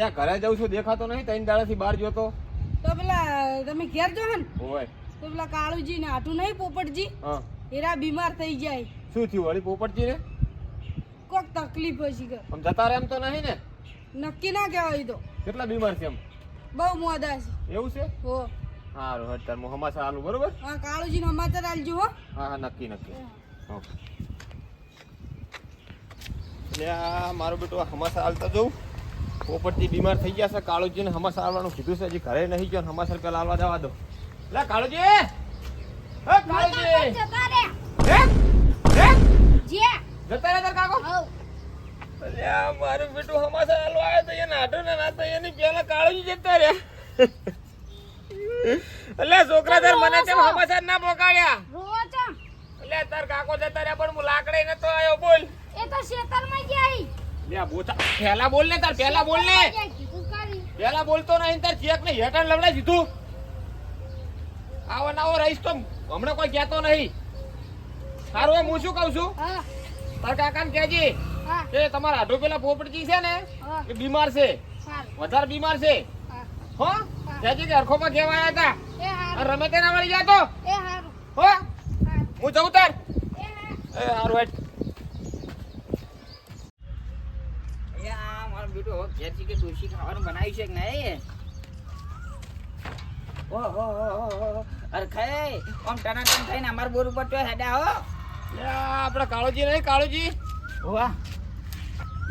ત્યાં ઘરે જઉં છું દેખાતો નહીં ત્રણ દાડાથી બહાર ગયો તો પેલા તમે ઘેર જો ને ઓય. તો પેલા કાળુજી ને આટું નહીં પોપટજી? હા. એરા બીમાર થઈ જાય. શું થયું વળી પોપટજી ને? કોક તકલીફ હશે કે. આમ જતા રહે એમ તો નહીં ને? નક્કી ના કહેવાય તો. કેટલા બીમાર છે એમ? બહુ મોદા છે. એવું છે? હો. સારું હટ તાર હું હમાસા આલું બરોબર? હા કાળુજી નો સમાચાર આલજો હો. હા હા નક્કી નક્કી. આ મારો બેટો હમાસા હાલતા જવું પોપટજી બીમાર થઈ ગયા છે. કાળુજીને હમાસર આવવાનું કીધું છે. હજી ઘરે નહીં ગયો ને હમાસર પેલા હાલવા જવા દો. લે કાળુજી! હે કાળુજી! હે? હે? જતા રહ્યા તાર કાકો? અલ્યા મારું બેટું હમાસર હાલવા આવ્યો તો એને આટો ને ના તો એની પેલા કાળુજી જતા રહ્યા. અલે છોકરા તાર મને તેમ હમાસર ના પોકાડ્યા એટલે તાર કાકો જતા રહ્યા પણ હું લાકડે નતો આવ્યો બોલ એ તો શેતરમાં ગયા લે આ બોતા પહેલા બોલ ને તાર પહેલા બોલ ને. પહેલા બોલતો નહીં તાર ચેક ને હેઠળ લવડાઈ દીધું. આવો નાવો રહીશ તો હમણાં કોઈ કહેતો નહીં. સારું એમ હું શું કહું છું? તાર કાકાને કહેજે. હા. કે તમારા આઢો પેલા પોપટજી છે ને એ બીમાર છે. સારું. વધારે બીમાર છે. હા. કહેજે કે હરખોમાં કહેવાયા હતા રમે તેના વળી મળી તો. હો? હું. જઉં તાર. એ હારું મારો બેટો હવે ઘેરથી કે ડોશી ખાવાનું બનાવ્યું છે કે નહીં ઓહો. અરે ખાય આમ ટનાટન થઈને અમાર બોર ઉપર તો હેડા હો. લે કાળુજી નહીં કાળુજી. વાહ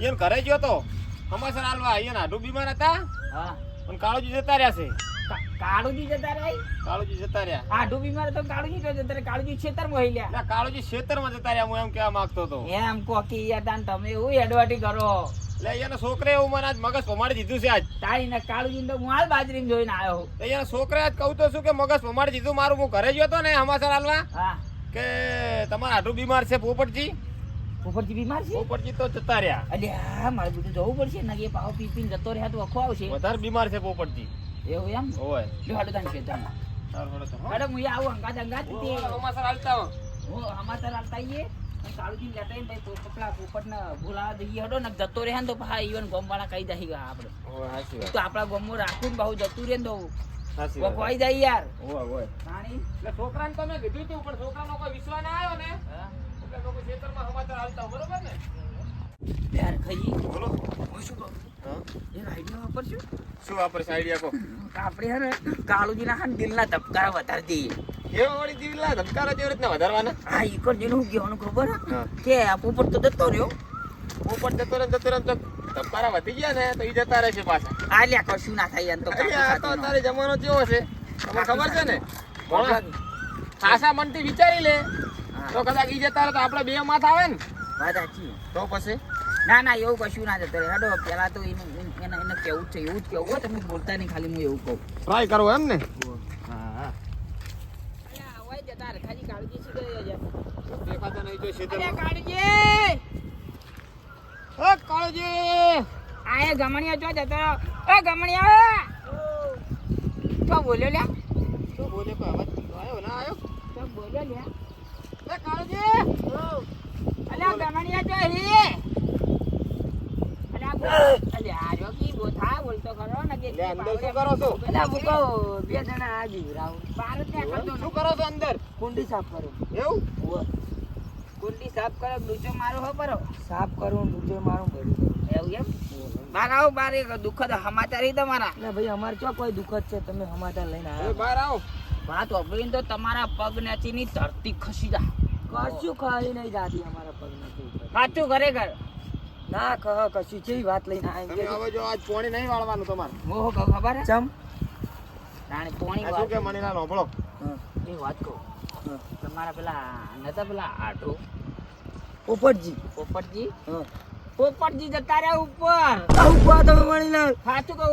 એને ઘરે ગયો તો. હમાસર હાલવા એને આઢું બીમાર હતા. હા. પણ કાળુજી જતા રહ્યા છે. કાળુજી જતા રહ્યા? કાળુજી જતા રહ્યા. આઢું બીમાર તો કાળુજી તો જતા કાળુજી ખેતરમાં હેલ્યા એટલે કાળુજી ખેતરમાં જતા રહ્યા હું એમ કહેવા માંગતો હતો. એમ કોકી યાર તમે એવું એડવાટી કરો. એટલે એને છોકરે એવું મને આજ મગજ પમાડી દીધું છે આજ. તારી ને કાળુજી તો હું હાલ બાજરી જોઈને આવ્યો તો એને છોકરે આજ કહું તો શું કે મગજ પમાડી દીધું મારું? હું ઘરે ગયો હતો ને હમાસર હાલવા? હા. કે તમારા આઢું બીમાર છે પોપટજી? ઉપરથી બીમાર છે? પોપટજી તો જતા રહ્યા. અલ્યા મારે બધું જવું પડશે ને એ પાવ પી પીને જતો રહ્યા તો અખો આવશે. વધારે બીમાર છે પોપટજી. એવું એમ? ઓય. જો હાડો તાન ખેતરમાં. સારું હેડો હું આવું અંગાત અંગાત. હમાસર હાલતા હું સમાચાર આવતા આવીએ. કાળુજી લેતા આવીને ભાઈ પેલા પોપટને બોલાવા જઈએ હડો ને જતો રહે ને તો ભાઈ ઈવન ગોમવાળા કહી દઈ ગયા આપણે. તો આપણા ગોમમાં રાખવું ને બહુ જતું રહે ને તો વખવાઈ જાય યાર ઓય, ઓય. પાણી એટલે છોકરાને તો કીધું તું પણ છોકરાનો કોઈ વિશ્વાસ ના આવ્યો ને એટલે લોકો ખેતરમાં સમાચાર હાલતા બરોબર ને યાર ખાઈ બોલો હું શું કહું હા? એ આઈડિયા વાપરશું? શું વાપરશે? આઈડિયા કો આપણે હે ને કાળુજીના હાથ દિલના ધબકારા વધારી દઈએ. કેવા વાળી દીવલા ધબકારા જેવી રીતના વધારવાના? હા ઈ કોણ જેનું શું ખબર? કે આ પોપટ તો જતો રહ્યો. ઉપર જતો રહે ને જતો રહે તો ધબકારા વધી ગયા ને તો ઈ જતા રહેશે પાછા. આ લ્યા કશું ના થાય એમ તો આ તો તારે જમાનો કેવો છે? તમને ખબર છે ને. ખાસા મનથી વિચારી લે. તો કદાચ ઈ જતા રહે તો આપણે બે માથ આવે ને. વાત સાચી. તો પછી? ના ના એવું કશું ના જતો હેડો પેલા તો એનું એને કેવું જ છે એવું જ કેવું. તમે બોલતા નહીં ખાલી હું એવું કહું. ટ્રાય કરો એમ ને? હા બોલ્યો લ્યા? શું બોલે કોઈ આવ્યો ના આવ્યો? બોલ્યો લ્યા? એ કાળજી! અલ્યા ગમણિયા જો હી. અલ્યા બો- અલ્યા આ રહ્યો કી બોથા બોલતો ખરો ને કે અંદર શું કરો છો? પેલા ભૂકો બે જણા આ જીવરાવ બાર ત્યાં કરતો શું કરો છો અંદર? કુંડી સાફ કરો. એવું? કુંડી સાફ કરો ડૂચો મારો હો પરો. સાફ કરવું ડૂચે મારું ભર્યું એવું એમ? બાર આવો બાર એક દુઃખદ સમાચાર ઈ તમારા. ભાઈ અમારે ચો કોઈ દુખદ છે? તમે સમાચાર લઈને આવ્યા. બહાર આવો. વાત વાપરીને તો તમારા પગની ધરતી ખસી જા. કશું ખાઈ નહીં જાતી અમારા પગ નથી સાચું ખરેખર. ના કહ કશું છે વાત લઈને તમે હવે જો આજ પોણી નહીં વાળવાનું તમારે. ઓહો કહું ખબર છે ચમ? રાણી પોણી વાળ કે મને ના હોભળો. એ વાત કહું. તમારા પેલા નતા પેલા આટો? પોપટજી પોપટજી હ પોપટજી જતા રહ્યા ઉપર. ઉપર તમે ના સાચું કહું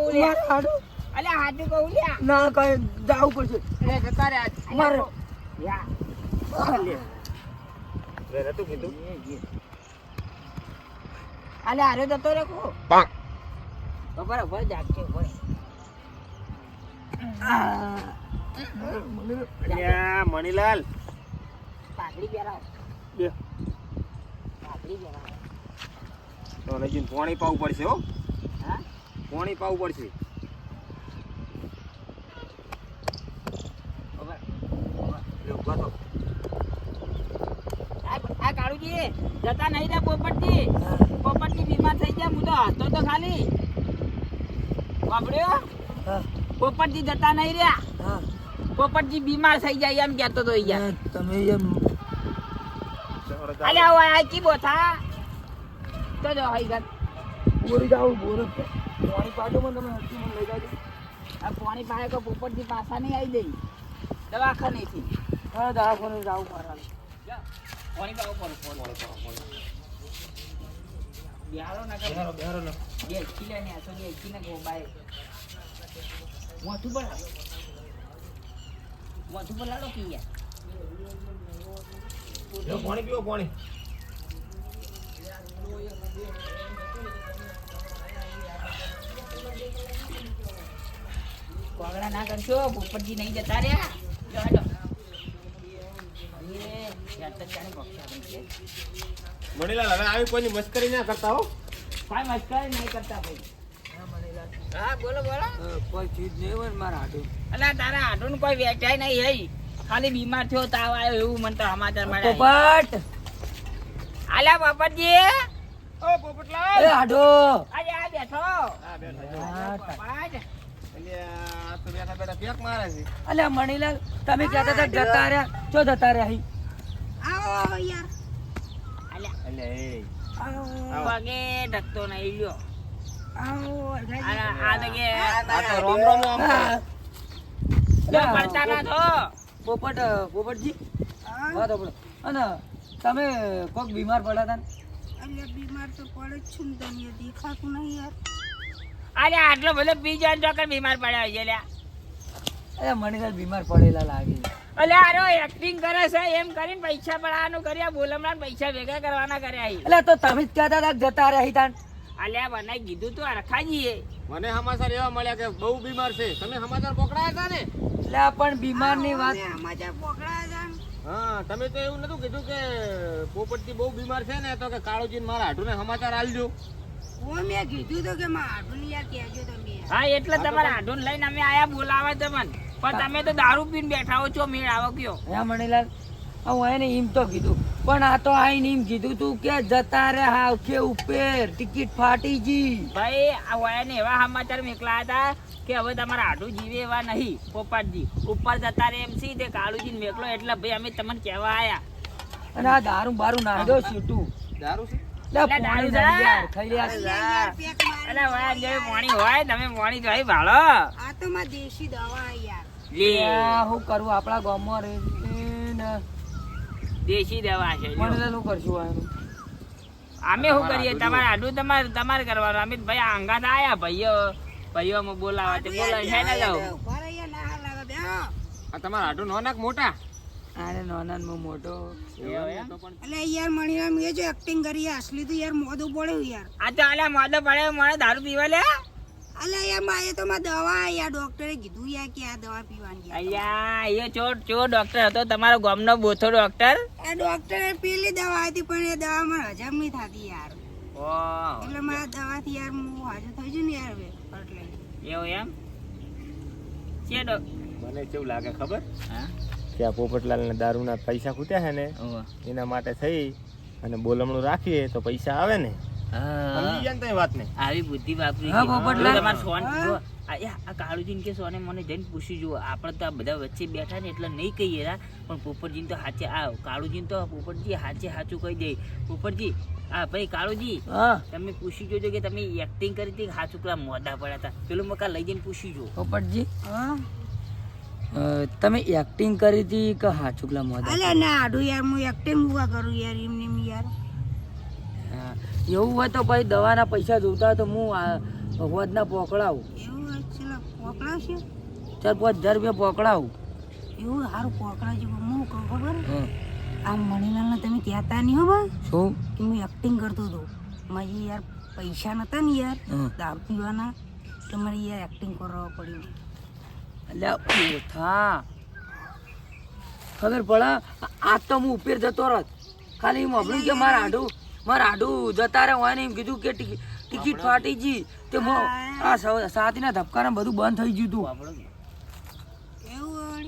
હાડું. અલ્યા સાચું કહું લ્યા ના કઈ જાવું પડશે. એ જતા રહ્યા. મારે. યા. રે નતું કીધું અલ્યા આરે જતો રે કો. પાંક ખબર ખબર જાગશે ભાઈ અલ્યા મણીલાલ. પાઘડી પહેરાવ. બે. પાઘડી પહેરાવ. તો લઈ પોણી પાવું પડશે હો. હા? પાણી પાવું પડશે. આ કાળુજી જતા નહીં રે પોપટજી. પોપટજી બીમાર થઈ ગયા હું તો હતો તો ખાલી. વાપર્યો? પોપટજી જતા નહીં રહ્યા. હા. પોપટજી બીમાર થઈ જાય એમ કહેતો તો યાર. તમે એમ. અલે આવો આ કી બોથા? તો જો હઈ ગત બોરી જાવ બોર. પાણી પાડો મને તમે હરકી મને લઈ જાજો. આ પાણી પાડે કો પોપટજી પાસા નહીં આવી દઈ દવાખાનેથી. હા દવાખાને જાવ મારા. પાણી પાડો પર બિહારો ના બેહારો, બેહારો ને. બે કિલા ને આસો બે કિલા ગો બાય મોઢું પર લાવો પર લાડો કી યાર પાણી પીવો પાણી કોગળા ના કરશો પોપટજી નહીં જતા રહ્યા જો હેડો. એ યાર તો ચાલે બક્ષા બની છે. મણીલાલ હવે આવી કોઈની મસ્કરી ના કરતા હો. કોઈ મસ્કરી નહીં કરતા ભાઈ. હા બોલો બોલો. કોઈ ચીજ નહીં હોય મારા હાથું. અલા તારા આડું કોઈ વેચાય નહીં હઈ. ખાલી બીમાર થયો તાવ આવ્યો એવું મને તો સમાચાર મળ્યા પોપટ! આલ્યા બાપતજી ઓ પોપટલાલ. એ હાડો. આજે આ બેઠો. હા, બેઠા છો. હા, બાપા જ. અલ્યા, આ તો બેઠા બેઠા પેક મારે છે. અલ્યા મણીલાલ તમે કહેતા હતા જતા રહ્યા. ચો જતા રહ્યા આવો આવો યાર આલ્યા અલ્યા એ આવો પગે ઢકતો નહીં લ્યો આ આ તો કે આ રોમ રોમ આમ હા. જો પડતા ના થો. પોપટ પોપટજી. વાત સાંભળો. અને તમે કોક બીમાર પડ્યા હતા ને? અલ્યા બીમાર તો પડે જ છું ને તને દેખાતું નહીં યાર. અરે આટલો બધો બીજા તો બીમાર પડ્યા છે લ્યા અરે મણીલાલ બીમાર પડેલા લાગે અલે આરો એક્ટિંગ કરે છે એમ કરીને પૈસા પડાવવાનું કર્યા બોલમણા પૈસા ભેગા કરવાના કર્યા. એટલે તો તમે જ કહેતા હતા જતા રહી તાન અલ્યા મને કીધું તું રખાજીએ મને સમાચાર એવા મળ્યા કે બહુ બીમાર છે. તમે સમાચાર પકડાયા હતા ને? એટલે પણ બીમારની વાત. સમાચાર પકડાયા હતા હા તમે તો એવું નતું કીધું કે પોપટજી બહુ બીમાર છે ને તો કે કાળુજી મારા હાડુને સમાચાર આલજો. મેં કીધું તો કે મારા યાર કહેજો તમે હા એટલે તમારા આઢું લઈને અમે આયા બોલાવા તમને. પણ તમે તો દારૂ પીને બેઠા હો છો મેળ આવો કયો? હે મણીલાલ હું એને એમ તો કીધું. પણ આ તો આઈને એમ કીધું તું કે જતા રે હાવ કે ઉપર ટિકિટ ફાટી જી. ભાઈ આ વાયાને એવા સમાચાર મેકલા હતા કે હવે તમારા આઢું જીવે એવા નહીં પોપાટજી. ઉપર જતા રે એમ સી તે કાળુજીને મેકલો એટલે ભાઈ અમે તમને કહેવા આયા. અને આ દારૂ બારું નાખ્યો સીટું દારૂ છે? શું ગામમાં રે દેશી દવા છે શું કરશું અમે શું કરીએ? તમારે આડું તમારે તમારે કરવાનું. અમે ભાઈ આંગા ના આયા ભાઈઓ. ભાઈઓ બોલાવા બોલાવી છે ને જાવ ઊભા રહી યાર, ના હાલ લાગે. બે હો. આ તમારા હાટુ નો નાખ મોટા. આને નાના મો મોટો? એટલે યાર મણીરામ એ જો એક્ટિંગ કરી અસલી તો યાર મોદો પડ્યું યાર. આ તો આલ્યા મોદો પડે મને દારૂ પીવા લે. અલે યાર મારે તો માં દવા યાર ડોક્ટરે કીધું યાર કે આ દવા પીવાની. અయ్యా એ ચો ચો ડોક્ટર હતો તમારો ગામનો બોથો ડોક્ટર એ ડોક્ટરે પીલી દવા હતી પણ એ દવા મને હજમ નહીં થતી યાર. એટલે મારા દવાથી યાર હું હાજર થઈ જઉં ને યાર હવે એટલે એવું એમ? છે ડોક્ટર મને કેવું લાગે ખબર? હા? કે આ પોપટલાલ ને દારૂના પૈસા ખૂટ્યા છે ને એના માટે થઈ અને બોલમણું રાખીએ તો પૈસા આવે ને. હા. સમજી ગયા ને તમે આવી બુદ્ધિ વાપરી હા, છે. પોપટલાલ. જો તમારે સોન આ કાળુજીને કે સોને મને જઈને પૂછી જુઓ આપણે તો આ બધા વચ્ચે બેઠા ને એટલે નહીં કહીએ પણ પોપટજીને તો હાચે આ કાળુજીને તો પોપટજી હાચે હાચું કહી દે. પોપટજી હા ભાઈ કાળુજી તમે પૂછી જોજો કે તમે એક્ટિંગ કરી હતી કે હાચું પેલા મોઢા પડ્યા હતા. પેલું મકા લઈ જઈને પૂછી જો પોપટજી. હા. તમે એક્ટિંગ કરી હતી કે હા ચુકલા મોદા અલે ના આડું યાર હું એક્ટિંગ હુવા કરું યાર એમ યાર. હા. એવું હોય તો ભાઈ દવાના પૈસા જોતા તો હું ભગવતના પોકળાવું. એવું ચલો પોકળાવશે? ચાર પાંચ હજાર રૂપિયા પોકળાવું. એવું સારું પોકળાવજો હું કહું ખબર. આ મણીલાલને તમે કહેતા નહીં હો શું? કે હું એક્ટિંગ કરતો હતો. મારી યાર પૈસા નહોતા ને યાર. દારૂ પીવાના. તો મારે યાર એક્ટિંગ કરવા પડ્યું. અલ્યા ઓથા ખબર પડે? આજ તો હું ઉપર જતો રત. ખાલી સાંભળ્યું કે મારા આડું મારા આડું જતા રહે હોય ને એમ કીધું કે ટિકિટ ફાટી ગઈ તે મો આ સાતીના ધબકારા બધું બંધ થઈ ગયું તું. કેવું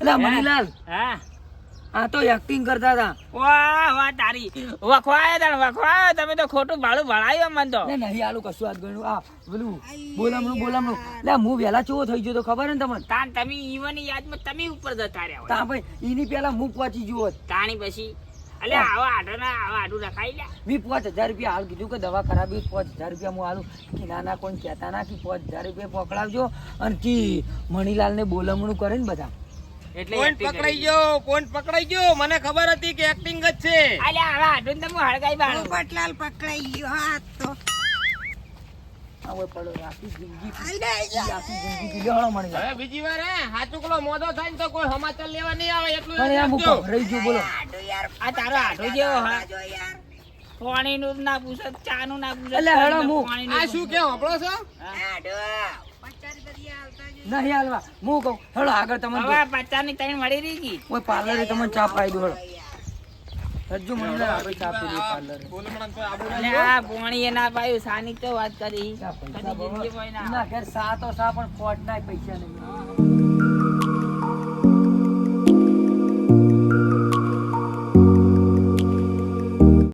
એટલે મનીલાલ હા. આ તો એક્ટિંગ કરતા હતા. વાહ વાહ તારી. વખવાય તને વખવાય. તમે તો ખોટું ભાડું ભણાયો મન તો. ને નહીં આલું કશું આજ ગણ્યું આ બોલું બોલામણું બોલામણું. લે હું વેલા ચેવો થઈ ગયો તો ખબર ને તમને? તાન તમે ઈવાની યાદમાં તમે ઉપર જતા રહ્યા તા ભાઈ એની પેલા હું પહોંચી ગયો તાણી પછી અલે આવા આડો ના આવા આઢું રખાઈ લે. મેં પાંચ હજાર રૂપિયા હાલ કીધું કે દવા તો પાંચ હજાર રૂપિયા હું હાલું કે ના ના કોઈ કહેતા ના કે પાંચ હજાર રૂપિયા પકડાવજો. અને મણીલાલ મણીલાલને બોલામણું કરે ને બધા. એટલે કોણ acting પકડાઈ ગયો? પોઈન્ટ પકડાઈ ગયો? મને ખબર હતી કે એક્ટિંગ જ છે. અલ્યા આઢું ને તમે હળગાઈ બાળો. પોપટલાલ પકડાઈ ગયો. હાથ તો. આ પડો આખી જિંદગી. આખી જિંદગી પીલો મણીલાલ હવે બીજી વાર હે? હાચુકલો મોદો થાય ને તો કોઈ સમાચાર લેવા નહીં આવે એટલું પણ આ મુકો રહી. ગયો બોલો. આડું યાર આ તારો આડો જેવો હા. જો યાર પાણી નું ના પૂછે ચા નું ના પૂછો અલે હેડો હું. આ શું કે હોપળો છો? આડો પચાર દરિયા. નહીં હાલવા. હું કહું હેડો આગળ તમને હવે પચાસ ટાઈમ મળી રહી ગઈ ઓય પાર્લરે તમને ચા પાઈ દો હેડો હજુ મને આપણે ચા પી લઈએ પાર્લરે. બોલમણાં તો આબરૂ અલે નહીં આ પોણી એ ના પાયું સાની તો વાત કરી. કદી જિંદગી હોય ના ના ઘેર સા તો સા પણ પોટ ના પૈસા નહીં.